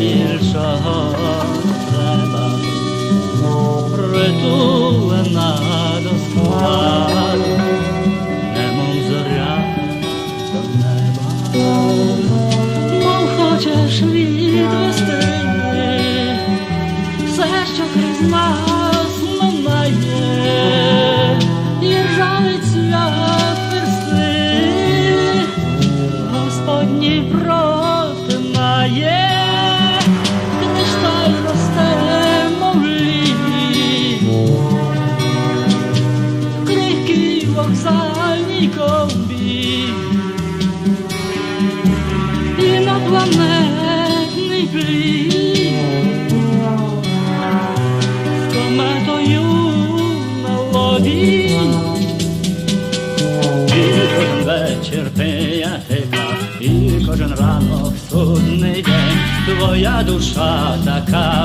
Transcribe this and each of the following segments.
більшого треба, притулена до складу, ковбі, інопланетний плід, з кометою на лобі. І кожен вечір пиятика, і кожен ранок судний день. Твоя душа така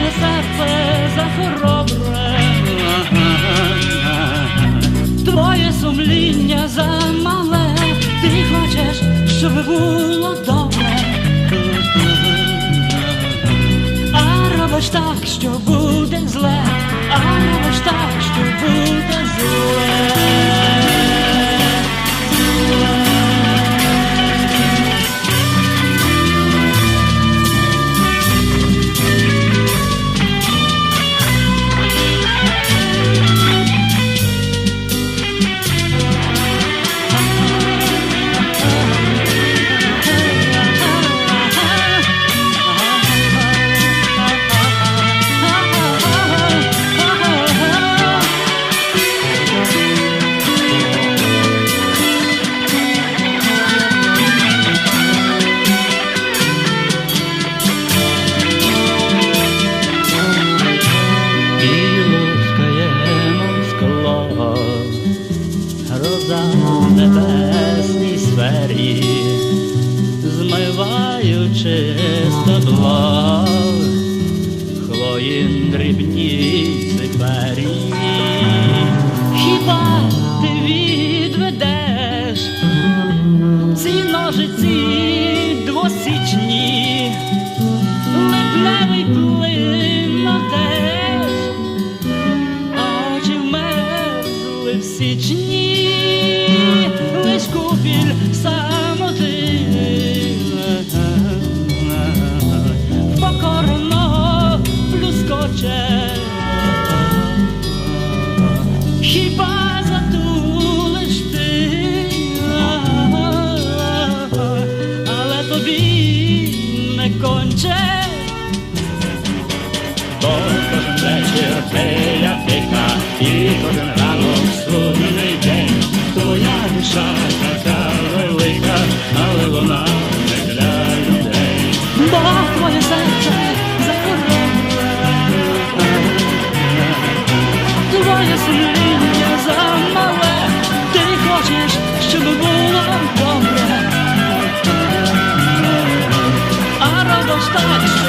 твоє серце захоробре, твоє сумління замале, ти хочеш, щоб було добре. А робиш так, що буде зле, а робиш так, що буде зле. Гроза небесній сфері, змиваючи стебло, хвоїн дрібні цифері. Хіба ти відведеш ці ножиці двосічні? леплевий плин надеж, а очі вмерзли в січні, Твоя пісня і кожен ранок судний день, твоя шака ця велика, але вона не для людей. Бог серце закоротне, твоє сумління замале, ти хочеш, щоб було добре, а радость